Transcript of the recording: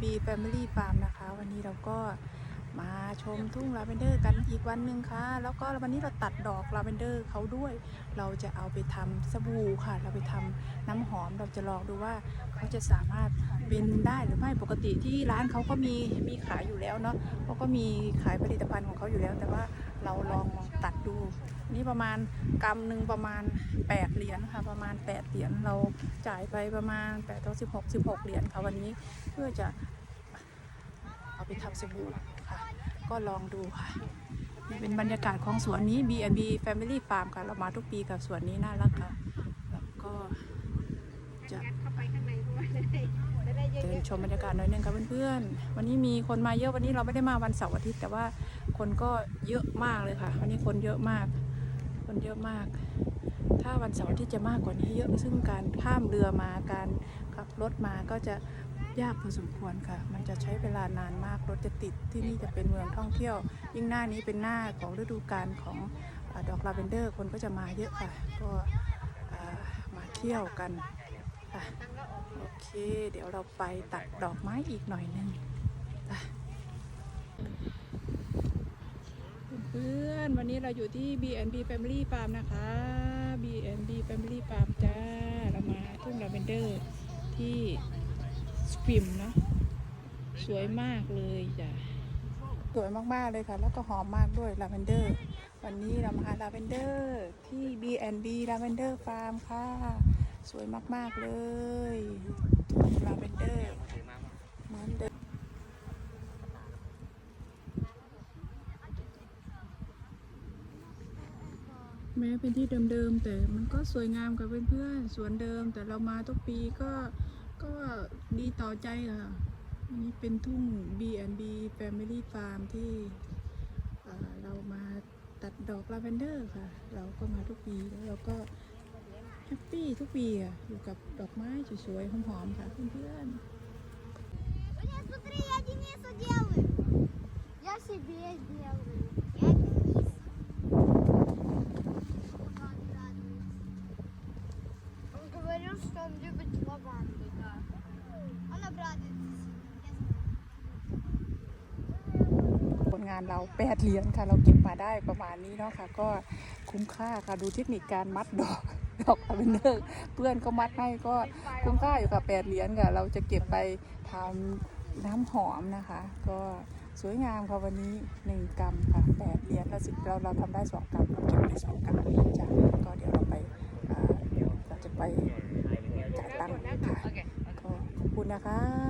B&B Family Farm นะคะ วันนี้เราก็มาชมทุ่งลาเวนเดอร์กันอีกวันหนึ่งค่ะ แล้วก็วันนี้เราตัดดอกลาเวนเดอร์เขาด้วย เราจะเอาไปทำสบู่ค่ะ เราไปทำน้ำหอมเราจะลองดูว่าเขาจะสามารถเป็นได้หรือไม่ปกติที่ร้านเขาก็มีมีขายอยู่แล้วเนาะเขาก็มีขายผลิตภัณฑ์ของเขาอยู่แล้ว แต่ว่าเราลอง นี่ประมาณกำหนึ่งประมาณ 8 เหรียญค่ะประมาณ 8 เหรียญเราจ่ายไปประมาณ8ถึง16 16 เหรียญค่ะวันนี้เพื่อจะเอาไปทำสบู่ค่ะ ก็ลองดูค่ะนี่เป็นบรรยากาศของสวนนี้ B&B Family Farm ค่ะเรามาทุกปีกับสวนนี้น่ารักค่ะแล้วก็จะเดินชมบรรยากาศหน่อยนึงค่ะเพื่อนๆ วันนี้มีคนมาเยอะวันนี้เราไม่ได้มาวันเสาร์อาทิตย์ แต่ว่าคนก็เยอะมากเลยค่ะ วันนี้คนเยอะมาก คนเยอะมาก ถ้าวันเสาร์ทิตย์จะมากกว่านี้เยอะซึ่งการข้ามเรือมาการขับรถมาก็จะยากพอสมควรค่ะ มันจะใช้เวลานานมาก รถจะติด ที่นี่จะเป็นเมืองท่องเที่ยว ยิ่งหน้านี้เป็นหน้าของฤดูกาลของอดอกลาเวนเดอร์ คนก็จะมาเยอะค่ะ ก็อ่ามาเที่ยวกันค่ะ โอเค เดี๋ยวเราไปตัดดอกไม้อีกหน่อยหนึงไปเพื่อนๆ วันนี้เราอยู่ที่ B&B Family Farm นะคะ B&B Family Farm จ้า เรามาทุ่งลาเวนเดอร์ที่สปิมเนาะสวยมากเลยจ้ะสวยมากๆเลยค่ะ แล้วก็หอมมากด้วยลาเวนเดอร์ วันนี้เรามาหาลาเวนเดอร์ที่ B&B Lavender Farm ค่ะ สวยมากๆเลยลาเวนเดอร์เหมือนเดิม แม้เป็นที่เดิม ๆ แต่มันก็สวยงามกับเพื่อนๆ สวนเดิม แต่เรามาทุกปีก็ก็ดีต่อใจค่ะ อันนี้เป็นทุ่ง B&B Family Farm ที่เอ่อเรามาตัดดอกลาเวนเดอร์ค่ะ เราก็มาทุกปีแล้วเราก็แฮปปี้ทุกปีอ่ะ อยู่กับดอกไม้สวยๆ หอมๆ ค่ะเพื่อนๆ Нет, смотри, я Денису делаю. Я себе он любит лаванду, да. Он обрадуется сильно. Я ผลงานเราแปดเหรียญค่ะ เราเก็บมาได้ประมาณนี้เนาะค่ะ ก็คุ้มค่าค่ะ ดูเทคนิคการมัดดอก ดอกลาเวนเดอร์ เพื่อนก็มัดให้ก็คุ้มค่าอยู่ค่ะแปดเหรียญค่ะ เราจะเก็บไปทำน้ำหอมนะคะ ก็สวยงามค่ะวันนี้หนึ่งกรัมค่ะแปดเหรียญเราสิเราเราทำได้สองกรัมเราเก็บได้สองกรัมจ้ะก็เดี๋ยวเราไปอ่าเราจะไป นะคะ